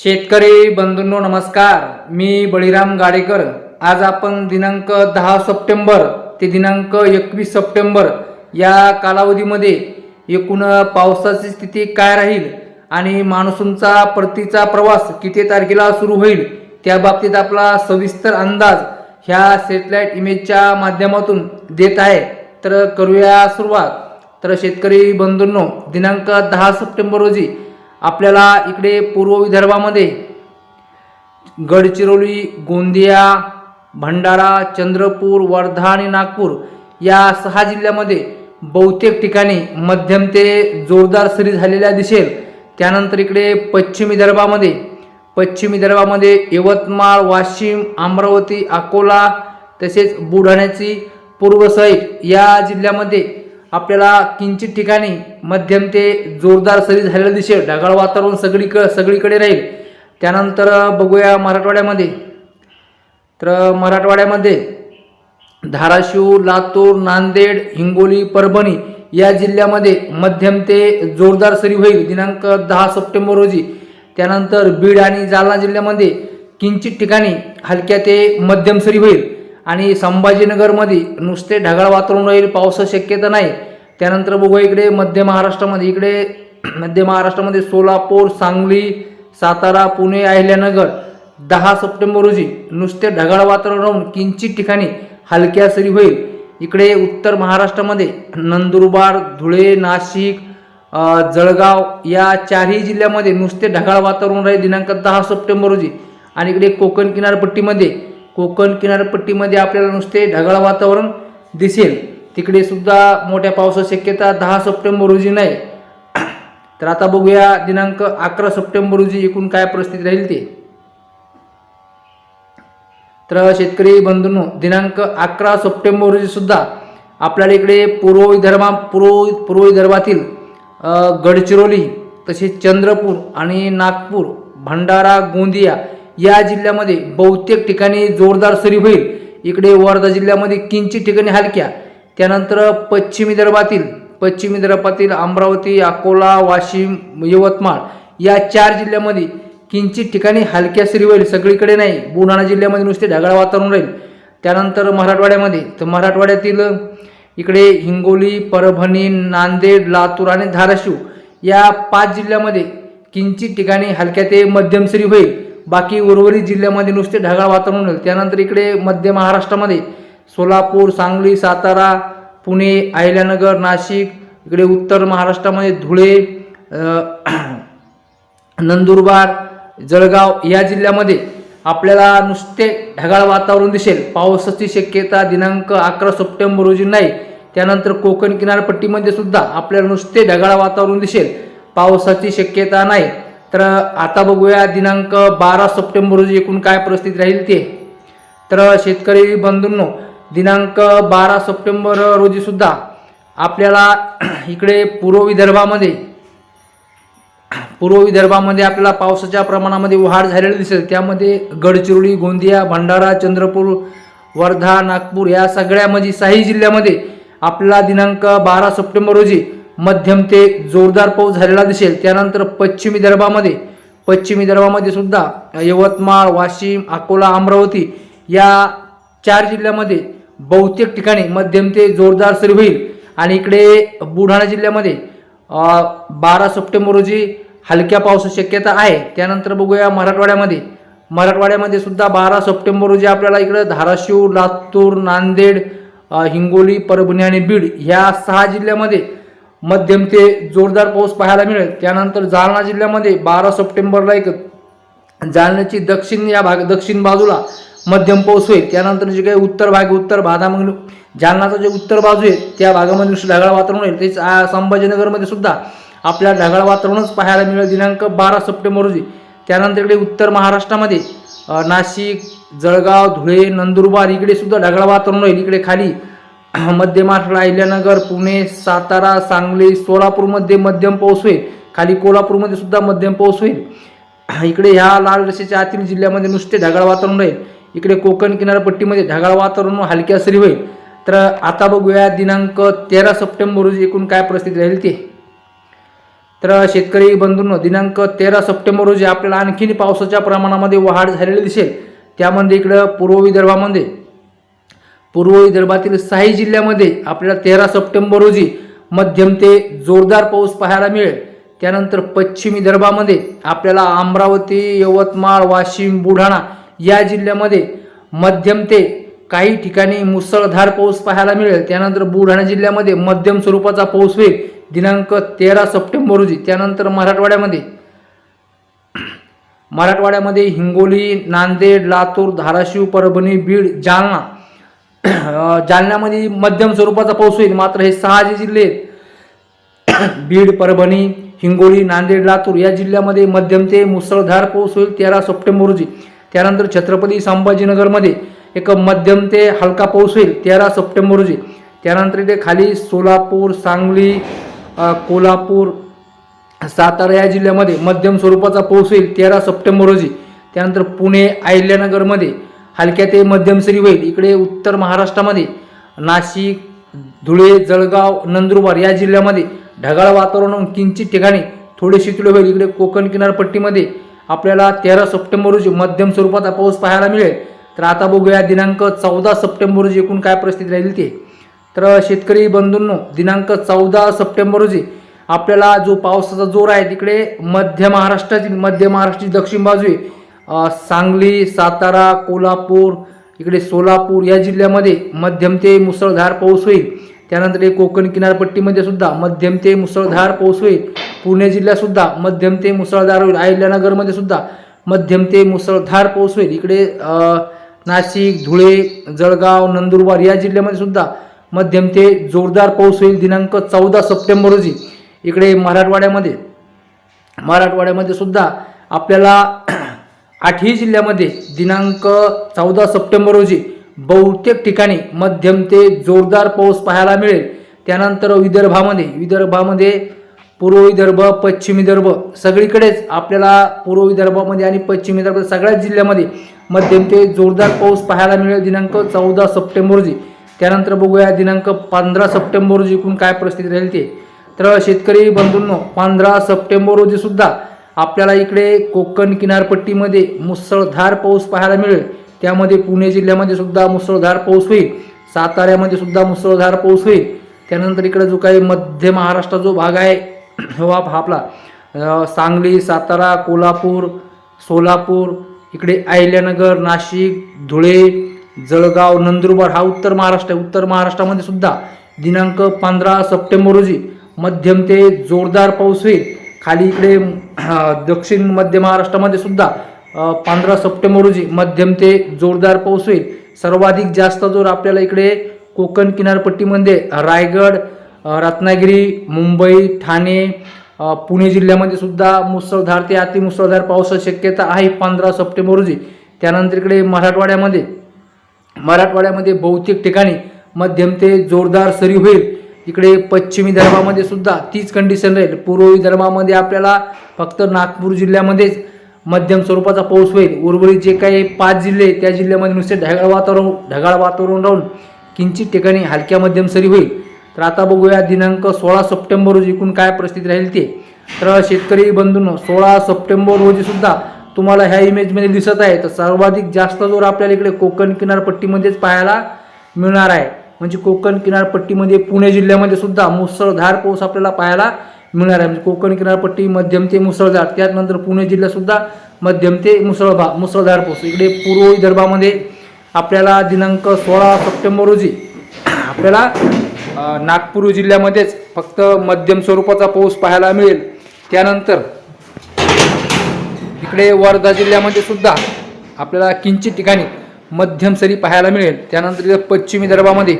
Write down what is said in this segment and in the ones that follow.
शेतकरी बंधूंनो नमस्कार. मी बळीराम गाडेकर. आज आपण दिनांक दहा सप्टेंबर ते दिनांक एकवीस सप्टेंबर या कालावधीमध्ये एकूण पावसाची स्थिती काय राहील आणि मान्सूनचा परतीचा प्रवास किती तारखेला सुरू होईल त्या बाबतीत आपला सविस्तर अंदाज ह्या सॅटेलाइट इमेजच्या माध्यमातून देत आहे. तर करूया सुरुवात. तर शेतकरी बंधूंनो दिनांक दहा सप्टेंबर रोजी आपल्याला इकडे पूर्व विदर्भामध्ये गडचिरोली गोंदिया भंडारा चंद्रपूर वर्धा आणि नागपूर या सहा जिल्ह्यामध्ये बहुतेक ठिकाणी मध्यम ते जोरदार सरी झालेल्या दिसेल. त्यानंतर इकडे पश्चिम विदर्भामध्ये पश्चिम विदर्भामध्ये यवतमाळ वाशिम अमरावती अकोला तसेच बुलढाण्याची पूर्व साईड या जिल्ह्यामध्ये आपल्याला किंचित ठिकाणी मध्यम ते जोरदार सरी झालेलं दिसेल. ढगाळ वातावरण सगळीक सगळीकडे राहील. त्यानंतर बघूया मराठवाड्यामध्ये. तर मराठवाड्यामध्ये धाराशिव लातूर नांदेड हिंगोली परभणी या जिल्ह्यामध्ये मध्यम ते जोरदार सरी होईल. दिनांक दहा सप्टेंबर रोजी. त्यानंतर बीड आणि जालना जिल्ह्यामध्ये किंचित ठिकाणी हलक्या ते मध्यम सरी होईल. आणि संभाजीनगरमध्ये नुसते ढगाळ वातावरण राहील. पावसाची शक्यता नाही. त्यानंतर बघूया इकडे मध्य महाराष्ट्रामध्ये इकडे मध्य महाराष्ट्रामध्ये सोलापूर सांगली सातारा पुणे अहिल्यानगर दहा सप्टेंबर रोजी नुसते ढगाळ वातावरण राहून किंचित ठिकाणी हलक्या सरी होईल. इकडे उत्तर महाराष्ट्रामध्ये नंदुरबार धुळे नाशिक जळगाव या चारही जिल्ह्यामध्ये नुसते ढगाळ वातावरण राहील दिनांक दहा सप्टेंबर रोजी. आणि इकडे कोकण किनारपट्टीमध्ये कोकण किनारपट्टीमध्ये आपल्याला नुसते ढगाळ वातावरण दिसेल. तिकडे सुद्धा मोठ्या पावसाची शक्यता दहा सप्टेंबर रोजी नाही. तर आता बघूया दिनांक अकरा सप्टेंबर रोजी एकूण काय परिस्थिती राहील ते. तर शेतकरी बंधूंनो दिनांक अकरा सप्टेंबर रोजी सुद्धा आपल्याला इकडे पूर्व विदर्भा पूर्व पूर्व विदर्भातील गडचिरोली तसेच चंद्रपूर आणि नागपूर भंडारा गोंदिया या जिल्ह्यामध्ये बहुतेक ठिकाणी जोरदार सरी होईल. इकडे वर्धा जिल्ह्यामध्ये किंचित ठिकाणी हलक्या. त्यानंतर पश्चिम विदर्भातील पश्चिम विदर्भातील अमरावती अकोला वाशिम यवतमाळ या चार जिल्ह्यामध्ये किंचित ठिकाणी हलक्या सरी होईल. सगळीकडे नाही बुलढाणा जिल्ह्यामध्ये नुसते ढगाळ वातावरण राहील. त्यानंतर मराठवाड्यामध्ये तर मराठवाड्यातील इकडे हिंगोली परभणी नांदेड लातूर आणि धाराशिव या पाच जिल्ह्यामध्ये किंचित ठिकाणी हलक्या ते मध्यम सरी होईल. बाकी उर्वरित जिल्ह्यामध्ये नुसते ढगाळ वातावरण होईल. त्यानंतर इकडे मध्य महाराष्ट्रामध्ये सोलापूर सांगली सातारा पुणे अहिल्यानगर नाशिक इकडे उत्तर महाराष्ट्रामध्ये धुळे नंदुरबार जळगाव या जिल्ह्यामध्ये आपल्याला नुसते ढगाळ वातावरण दिसेल. पावसाची शक्यता दिनांक अकरा सप्टेंबर रोजी नाही. त्यानंतर कोकण किनारपट्टीमध्ये सुद्धा आपल्याला नुसते ढगाळ वातावरण दिसेल. पावसाची शक्यता नाही. तर आता बघूया दिनांक बारा सप्टेंबर रोजी एकूण काय परिस्थिती राहील ते. तर शेतकरी बंधूंनो दिनांक बारा सप्टेंबर रोजी सुद्धा आपल्याला इकडे पूर्व विदर्भामध्ये पूर्व विदर्भामध्ये आपल्याला पावसाच्या प्रमाणामध्ये वाढ झालेली दिसेल. त्यामध्ये गडचिरोली गोंदिया भंडारा चंद्रपूर वर्धा नागपूर या सगळ्यामध्ये साही जिल्ह्यामध्ये आपला दिनांक बारा सप्टेंबर रोजी मध्यम ते जोरदार पाऊस झालेला दिसेल. त्यानंतर पश्चिम विदर्भामध्ये पश्चिम विदर्भामध्ये सुद्धा यवतमाळ वाशिम अकोला अमरावती या चार जिल्ह्यामध्ये बहुतेक ठिकाणी मध्यम ते जोरदार सरी होईल. आणि इकडे बुलढाणा जिल्ह्यामध्ये बारा सप्टेंबर रोजी हलक्या पावसाची शक्यता आहे. त्यानंतर बघूया मराठवाड्यामध्ये. मराठवाड्यामध्ये सुद्धा बारा सप्टेंबर रोजी आपल्याला इकडं धाराशिव लातूर नांदेड हिंगोली परभणी आणि बीड ह्या सहा जिल्ह्यामध्ये मध्यम ते जोरदार पाऊस पाहायला मिळेल. त्यानंतर जालना जिल्ह्यामध्ये बारा सप्टेंबरला एक जालन्याची दक्षिण या भाग दक्षिण बाजूला मध्यम पाऊस होईल त्यानंतर जे काही उत्तर भाग उत्तर भागामधून जालनाचा जे उत्तर बाजू आहे त्या भागामध्ये नुसतं ढगाळ वातावरण होईल. तेच संभाजीनगरमध्ये सुद्धा आपल्याला ढगाळ वातावरणच पाहायला मिळेल. दिनांक बारा सप्टेंबर रोजी. त्यानंतर इकडे उत्तर महाराष्ट्रामध्ये नाशिक जळगाव धुळे नंदुरबार इकडे सुद्धा ढगाळ वातावरण होईल. इकडे खाली मध्य महाराष्ट्र अहिल्यानगर पुणे सातारा सांगली सोलापूरमध्ये मध्यम पाऊस होईल. खाली कोल्हापूरमध्ये सुद्धा मध्यम पाऊस होईल. इकडे ह्या लाल रशेच्या आतील जिल्ह्यामध्ये नुसते ढगाळ वातावरण राहील. इकडे कोकण किनारपट्टीमध्ये ढगाळ वातावरण हलक्या सरी होईल. तर आता बघूया दिनांक तेरा सप्टेंबर रोजी एकूण काय परिस्थिती राहील ते. तर शेतकरी बंधूंनो दिनांक तेरा सप्टेंबर रोजी आपल्याला आणखीन पावसाच्या प्रमाणामध्ये वाढ झालेली दिसेल. त्यामध्ये इकडं पूर्व विदर्भामध्ये पूर्व विदर्भातील साही जिल्ह्यामध्ये आपल्याला तेरा सप्टेंबर रोजी मध्यम ते जोरदार पाऊस पाहायला मिळेल. त्यानंतर पश्चिम विदर्भामध्ये आपल्याला अमरावती यवतमाळ वाशिम बुलढाणा या जिल्ह्यामध्ये मध्यम ते काही ठिकाणी मुसळधार पाऊस पाहायला मिळेल. त्यानंतर बुलढाणा जिल्ह्यामध्ये मध्यम स्वरूपाचा पाऊस होईल. दिनांक तेरा सप्टेंबर रोजी. त्यानंतर मराठवाड्यामध्ये मराठवाड्यामध्ये हिंगोली नांदेड लातूर धाराशिव परभणी बीड जालना जालन्यामध्ये मध्यम स्वरूपाचा पाऊस होईल. मात्र हे सहा जे जिल्हे आहेत बीड परभणी हिंगोली नांदेड लातूर या जिल्ह्यामध्ये मध्यम ते मुसळधार पाऊस होईल तेरा सप्टेंबर रोजी. त्यानंतर छत्रपती संभाजीनगरमध्ये एक मध्यम ते हलका पाऊस होईल तेरा सप्टेंबर रोजी. त्यानंतर इथे खाली सोलापूर सांगली कोल्हापूर सातारा या जिल्ह्यामध्ये मध्यम स्वरूपाचा पाऊस होईल तेरा सप्टेंबर रोजी. त्यानंतर पुणे अहिल्यानगरमध्ये हलक्या ते मध्यम सरी होईल. इकडे उत्तर महाराष्ट्रामध्ये नाशिक धुळे जळगाव नंदुरबार या जिल्ह्यामध्ये ढगाळ वातावरण किंचित ठिकाणी थोडे शिथिल होईल. इकडे कोकण किनारपट्टीमध्ये आपल्याला तेरा सप्टेंबर रोजी मध्यम स्वरूपाचा पाऊस पाहायला मिळेल. तर आता बघूया दिनांक चौदा सप्टेंबर रोजी एकूण काय परिस्थिती राहील ते. तर शेतकरी बंधूंनो दिनांक चौदा सप्टेंबर रोजी आपल्याला जो पावसाचा जोर आहे तिकडे मध्य महाराष्ट्रातील मध्य महाराष्ट्राची दक्षिण बाजू आहे. सांगली सातारा कोल्हापूर इकडे सोलापूर या जिल्ह्यामध्ये मध्यम ते मुसळधार पाऊस होईल. त्यानंतर कोकण किनारपट्टीमध्ये सुद्धा मध्यम ते मुसळधार पाऊस होईल. पुणे जिल्ह्यातसुद्धा मध्यम ते मुसळधार होईल. अहिल्यानगरमध्ये सुद्धा मध्यम ते मुसळधार पाऊस होईल. इकडे नाशिक धुळे जळगाव नंदुरबार या जिल्ह्यामध्ये सुद्धा मध्यम ते जोरदार पाऊस होईल. दिनांक चौदा सप्टेंबर रोजी. इकडे मराठवाड्यामध्ये मराठवाड्यामध्ये सुद्धा आपल्याला आठही जिल्ह्यामध्ये दिनांक चौदा सप्टेंबर रोजी बहुतेक ठिकाणी मध्यम ते जोरदार पाऊस पाहायला मिळेल. त्यानंतर विदर्भामध्ये विदर्भामध्ये पूर्व विदर्भ पश्चिम विदर्भ सगळीकडेच आपल्याला पूर्व विदर्भामध्ये आणि पश्चिम विदर्भ सगळ्याच जिल्ह्यामध्ये मध्यम ते जोरदार पाऊस पाहायला मिळेल दिनांक चौदा सप्टेंबर रोजी त्यानंतर बघूया दिनांक पंधरा सप्टेंबर रोजी एकूण काय परिस्थिती राहील ते. तर शेतकरी बंधूंनो पंधरा सप्टेंबर रोजी सुद्धा आपल्याला इकडे कोकण किनारपट्टीमध्ये मुसळधार पाऊस पाहायला मिळेल. त्यामध्ये पुणे जिल्ह्यामध्ये सुद्धा मुसळधार पाऊस होईल. साताऱ्यामध्ये सुद्धा मुसळधार पाऊस होईल. त्यानंतर इकडे जो काही मध्य महाराष्ट्र जो भाग आहे हो आपला सांगली सातारा कोल्हापूर सोलापूर इकडे अहिल्यानगर नाशिक धुळे जळगाव नंदुरबार हा उत्तर महाराष्ट्र आहे. उत्तर महाराष्ट्रामध्ये सुद्धा दिनांक पंधरा सप्टेंबर रोजी मध्यम ते जोरदार पाऊस होईल. खाली इकडे दक्षिण मध्य महाराष्ट्रामध्ये सुद्धा पंधरा सप्टेंबर रोजी मध्यम ते जोरदार पाऊस होईल. सर्वाधिक जास्त जोर आपल्याला इकडे कोकण किनारपट्टीमध्ये रायगड रत्नागिरी मुंबई ठाणे पुणे जिल्ह्यामध्ये सुद्धा मुसळधार ते अतिमुसळधार पावसाची शक्यता आहे पंधरा सप्टेंबर रोजी. त्यानंतर इकडे मराठवाड्यामध्ये मराठवाड्यामध्ये बहुतेक ठिकाणी मध्यम ते जोरदार सरी होईल. इकडे पश्चिम विदर्भामध्ये सुद्धा तीच कंडिशन राहील. पूर्व विदर्भामध्ये आपल्याला फक्त नागपूर जिल्ह्यामध्येच मध्यम स्वरूपाचा पाऊस होईल. उर्वरित जे काही पाच जिल्हे त्या जिल्ह्यामध्ये नुसते ढगाळ वातावरण ढगाळ वातावरण राहून किंचित ठिकाणी हलक्या मध्यम सरी होईल. तर आता बघूया दिनांक सोळा सप्टेंबर रोजी एकूण काय परिस्थिती राहील ते. तर शेतकरी बंधूंनो सोळा सप्टेंबर रोजी सुद्धा तुम्हाला ह्या इमेजमध्ये दिसत आहे. तर सर्वाधिक जास्त जोर आपल्याला इकडे कोकण किनारपट्टीमध्येच पाहायला मिळणार आहे. म्हणजे कोकण किनारपट्टीमध्ये पुणे जिल्ह्यामध्ये सुद्धा मुसळधार पाऊस आपल्याला पाहायला मिळणार आहे. म्हणजे कोकण किनारपट्टी मध्यम ते मुसळधार. त्यानंतर पुणे जिल्ह्यातसुद्धा मध्यम ते मुसळभा मुसळधार पाऊस. इकडे पूर्व विदर्भामध्ये आपल्याला दिनांक सोळा सप्टेंबर रोजी आपल्याला नागपूर जिल्ह्यामध्येच फक्त मध्यम स्वरूपाचा पाऊस पाहायला मिळेल. त्यानंतर इकडे वर्धा जिल्ह्यामध्ये सुद्धा आपल्याला किंचित ठिकाणी मध्यम सरी पाहायला मिळेल. त्यानंतर इथं पश्चिम विदर्भामध्ये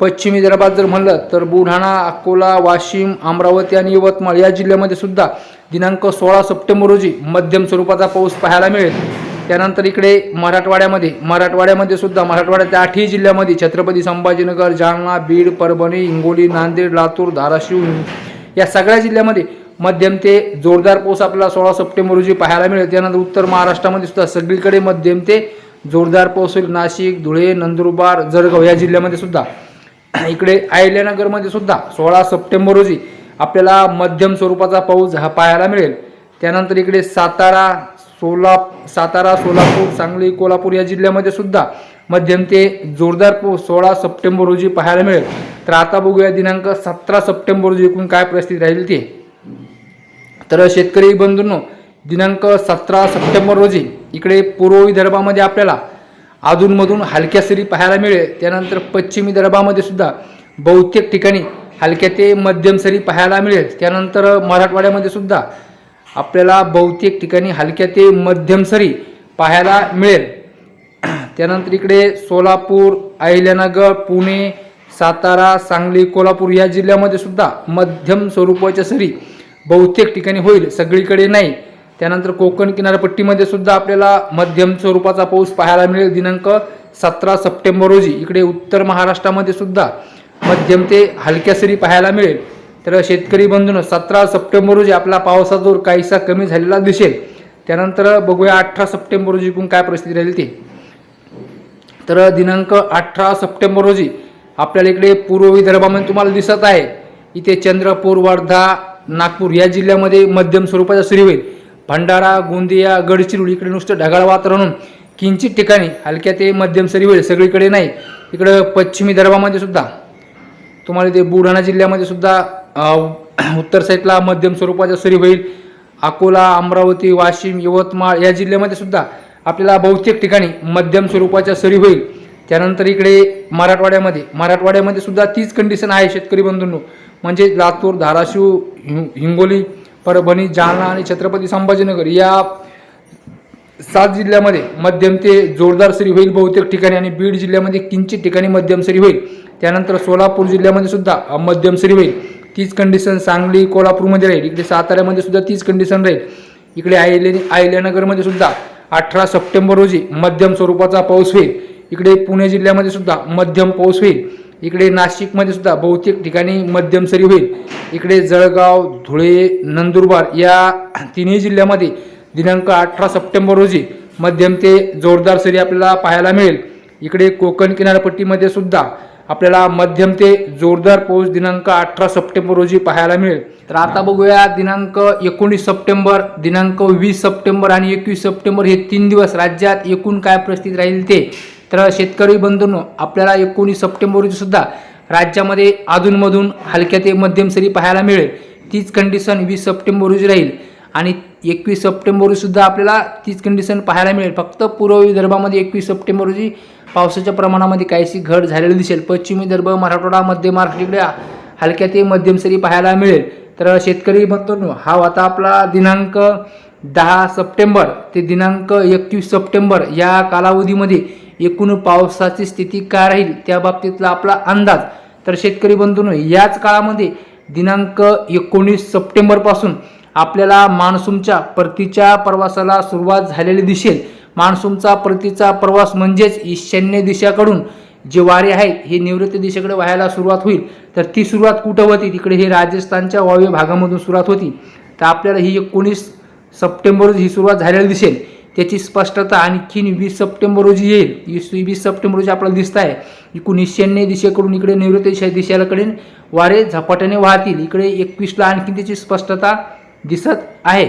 पश्चिम विदर्भात जर म्हणलं तर बुलढाणा अकोला वाशिम अमरावती आणि यवतमाळ या जिल्ह्यामध्ये सुद्धा दिनांक सोळा सप्टेंबर रोजी मध्यम स्वरूपाचा पाऊस पाहायला मिळेल. त्यानंतर इकडे मराठवाड्यामध्ये मराठवाड्यामध्ये सुद्धा मराठवाड्याच्या आठही जिल्ह्यामध्ये छत्रपती संभाजीनगर जालना बीड परभणी हिंगोली नांदेड लातूर धाराशिव या सगळ्या जिल्ह्यामध्ये मध्यम ते जोरदार पाऊस आपल्याला सोळा सप्टेंबर रोजी पाहायला मिळेल. त्यानंतर उत्तर महाराष्ट्रामध्ये सुद्धा सगळीकडे मध्यम ते जोरदार पाऊस होईल. नाशिक धुळे नंदुरबार जळगाव या जिल्ह्यामध्ये सुद्धा इकडे अहिल्यानगरमध्ये सुद्धा सोळा सप्टेंबर रोजी आपल्याला मध्यम स्वरूपाचा पाऊस हा पाहायला मिळेल. त्यानंतर इकडे सातारा सोला सातारा सोलापूर सांगली कोल्हापूर या जिल्ह्यामध्ये सुद्धा मध्यम ते जोरदार पाऊस सोळा सप्टेंबर रोजी पाहायला मिळेल. तर आता बघूया दिनांक सतरा सप्टेंबर रोजी एकूण काय परिस्थिती राहील ते. तर शेतकरी बंधूंनो दिनांक सतरा सप्टेंबर रोजी इकडे पूर्व विदर्भामध्ये आपल्याला अधूनमधून हलक्या सरी पाहायला मिळेल. त्यानंतर पश्चिमी दरबामध्ये सुद्धा बहुतेक ठिकाणी हलक्या ते मध्यम सरी पाहायला मिळेल. त्यानंतर मराठवाड्यामध्ये सुद्धा आपल्याला बहुतेक ठिकाणी हलक्या ते मध्यम सरी पाहायला मिळेल. त्यानंतर इकडे सोलापूर अहिल्यानगर पुणे सातारा सांगली कोल्हापूर या जिल्ह्यामध्ये सुद्धा मध्यम स्वरूपाच्या सरी बहुतेक ठिकाणी होईल. सगळीकडे नाही. त्यानंतर कोकण किनारपट्टीमध्ये सुद्धा आपल्याला मध्यम स्वरूपाचा पाऊस पाहायला मिळेल. दिनांक सतरा सप्टेंबर रोजी. इकडे उत्तर महाराष्ट्रामध्ये सुद्धा मध्यम ते हलक्या सरी पाहायला मिळेल. तर शेतकरी बंधून सतरा सप्टेंबर रोजी आपला पावसाचा जोर काहीसा कमी झालेला दिसेल. त्यानंतर बघूया अठरा सप्टेंबर रोजी पण काय परिस्थिती राहील ते. तर दिनांक अठरा सप्टेंबर रोजी आपल्याला इकडे पूर्व विदर्भामध्ये तुम्हाला दिसत आहे. इथे चंद्रपूर वर्धा नागपूर या जिल्ह्यामध्ये मध्यम स्वरूपाचा सरी होईल. भंडारा गोंदिया गडचिरोली इकडे नुसतं ढगाळ वातावरण किंचित ठिकाणी हलक्या ते मध्यम सरी होईल सगळीकडे नाही. इकडं पश्चिमी विदर्भामध्ये सुद्धा तुम्हाला ते बुलढाणा जिल्ह्यामध्ये सुद्धा उत्तर साईडला मध्यम स्वरूपाच्या सरी होईल. अकोला अमरावती वाशिम यवतमाळ या जिल्ह्यामध्ये सुद्धा आपल्याला बहुतेक ठिकाणी मध्यम स्वरूपाच्या सरी होईल. त्यानंतर इकडे मराठवाड्यामध्ये मराठवाड्यामध्ये सुद्धा तीच कंडिशन आहे शेतकरी बंधूंनो. म्हणजे लातूर धाराशिव हिंगोली परभणी जालना आणि छत्रपती संभाजीनगर या सात जिल्ह्यामध्ये मध्यम ते जोरदार सरी होईल बहुतेक ठिकाणी आणि बीड जिल्ह्यामध्ये किंचित ठिकाणी मध्यम सरी होईल. त्यानंतर सोलापूर जिल्ह्यामध्ये सुद्धा मध्यम सरी होईल. तीच कंडिशन सांगली कोल्हापूरमध्ये राहील. इकडे साताऱ्यामध्ये सुद्धा तीच कंडिशन राहील. इकडे आयले आयल्यानगरमध्ये सुद्धा अठरा सप्टेंबर रोजी मध्यम स्वरूपाचा पाऊस होईल. इकडे पुणे जिल्ह्यामध्ये सुद्धा मध्यम पाऊस होईल. इकडे नाशिकमध्ये सुद्धा बहुतेक ठिकाणी मध्यम सरी होईल. इकडे जळगाव धुळे नंदुरबार या तिन्ही जिल्ह्यामध्ये दिनांक अठरा सप्टेंबर रोजी मध्यम ते जोरदार सरी आपल्याला पाहायला मिळेल. इकडे कोकण किनारपट्टीमध्ये सुद्धा आपल्याला मध्यम ते जोरदार पाऊस दिनांक अठरा सप्टेंबर रोजी पाहायला मिळेल. तर आता बघूया दिनांक एकोणीस सप्टेंबर दिनांक वीस सप्टेंबर आणि एकवीस सप्टेंबर हे तीन दिवस राज्यात एकूण काय परिस्थिती राहील ते. तर शेतकरी बंधूंनो आपल्याला एकोणीस सप्टेंबर रोजी सुद्धा राज्यामध्ये अधूनमधून हलक्या ते मध्यम सरी पाहायला मिळेल. तीच कंडिशन वीस सप्टेंबर रोजी राहील. आणि एकवीस सप्टेंबर रोजी सुद्धा आपल्याला तीच कंडिशन पाहायला मिळेल. फक्त पूर्व विदर्भामध्ये एकवीस सप्टेंबर रोजी पावसाच्या प्रमाणामध्ये काहीशी घट झालेली दिसेल. पश्चिम विदर्भ मराठवाडा मध्य महाराष्ट्र इकडे हलक्या ते मध्यम सरी पाहायला मिळेल. तर शेतकरी बंधूंनो हा होता आपला दिनांक दहा सप्टेंबर. ते दिनांक एकवीस सप्टेंबर या कालावधीमध्ये एकूण पावसाची स्थिती काय राहील त्या बाबतीतला आपला अंदाज. तर शेतकरी बंधूंनो याच काळामध्ये दिनांक एकोणीस सप्टेंबरपासून आपल्याला मान्सूनच्या परतीच्या प्रवासाला सुरुवात झालेली दिसेल. मान्सूनचा परतीचा प्रवास म्हणजेच ईशान्य दिशाकडून जे वारे आहेत हे निवृत्त दिशेकडे व्हायला सुरुवात होईल. तर ती सुरुवात कुठं होती? तिकडे हे राजस्थानच्या वायव्य भागामधून सुरुवात होती. तर आपल्याला ही एकोणीस सप्टेंबर ही सुरुवात झालेली दिसेल. त्याची स्पष्टता आणखीन वीस सप्टेंबर रोजी येईल. वीस वीस सप्टेंबर रोजी आपल्याला दिसत आहे इकडून ईशान्य दिशेकडून इकडे निवृत्ती दिशा दिशेकडे वारे झपाट्याने वाहतील. इकडे एकवीसला आणखी त्याची स्पष्टता दिसत आहे.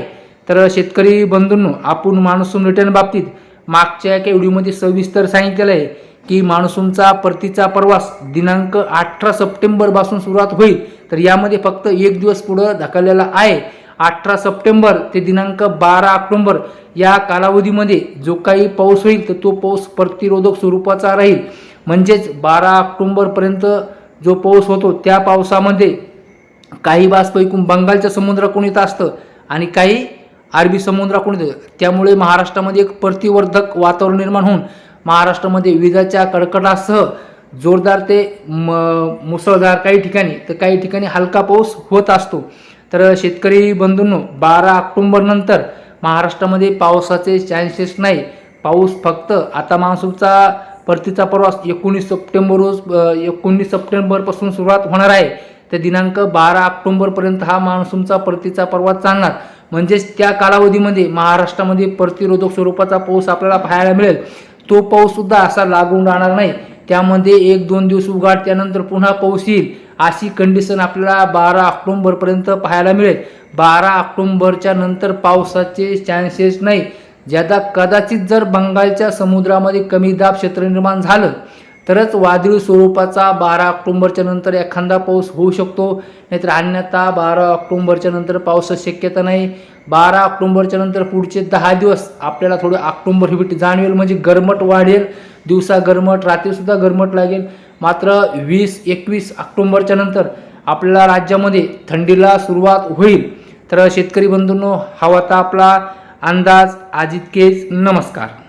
तर शेतकरी बंधूंनो आपण मान्सून रिटर्न बाबतीत मागच्या एका व्हिडिओमध्ये सविस्तर सांगितलेलं आहे की मान्सूनचा परतीचा प्रवास दिनांक अठरा सप्टेंबरपासून सुरुवात होईल. तर यामध्ये फक्त एक दिवस पुढं ढकललेला आहे. अठरा सप्टेंबर ते दिनांक बारा ऑक्टोंबर या कालावधीमध्ये जो काही पाऊस होईल तर तो पाऊस प्रतिरोधक स्वरूपाचा राहील. म्हणजेच बारा ऑक्टोंबरपर्यंत जो पाऊस होतो त्या पावसामध्ये काही बाष्प ऐकून बंगालच्या समुद्राकडून येत असतं आणि काही अरबी समुद्राकडून येतं. त्यामुळे महाराष्ट्रामध्ये एक प्रतिवर्धक वातावरण निर्माण होऊन महाराष्ट्रामध्ये विजाच्या कडकडासह जोरदार ते म मुसळधार काही ठिकाणी तर काही ठिकाणी हलका पाऊस होत असतो. तर शेतकरी बंधूंनो बारा ऑक्टोंबरनंतर महाराष्ट्रामध्ये पावसाचे चान्सेस नाही. पाऊस फक्त आता मान्सूनचा परतीचा प्रवास एकोणीस सप्टेंबर रोज एकोणीस सप्टेंबरपासून सुरुवात होणार आहे. तर दिनांक बारा ऑक्टोंबरपर्यंत हा मान्सूनचा परतीचा प्रवास चालणार. म्हणजेच त्या कालावधीमध्ये महाराष्ट्रामध्ये प्रतिरोधक स्वरूपाचा पाऊस आपल्याला पाहायला मिळेल. तो पाऊससुद्धा असा लागून राहणार नाही. त्यामध्ये एक दोन दिवस उघाड त्यानंतर पुन्हा पाऊस येईल. अशी कंडिशन आपल्याला बारा ऑक्टोंबरपर्यंत पाहायला मिळेल. बारा ऑक्टोंबरच्या नंतर पावसाचे चान्सेस नाही. ज्यादा कदाचित जर बंगालच्या समुद्रामध्ये कमी दाब क्षेत्र निर्माण झालं तरच वादळी स्वरूपाचा बारा ऑक्टोंबरच्या नंतर एखादा पाऊस होऊ शकतो. नाहीतर अन्यथा बारा ऑक्टोंबरच्या नंतर पावसाची शक्यता नाही. बारा ऑक्टोंबरच्या नंतर पुढचे दहा दिवस आपल्याला थोडं ऑक्टोंबर हिट जाणवेल. म्हणजे गरमट वाढेल. दिवसा गरमट रात्रीसुद्धा गरमट लागेल. मात्र वीस एकवीस ऑक्टोंबरच्या नंतर आपल्या राज्यामध्ये थंडीला सुरुवात होईल. तर शेतकरी बंधूंनो हवा आपला अंदाज. आज इतकेच. नमस्कार.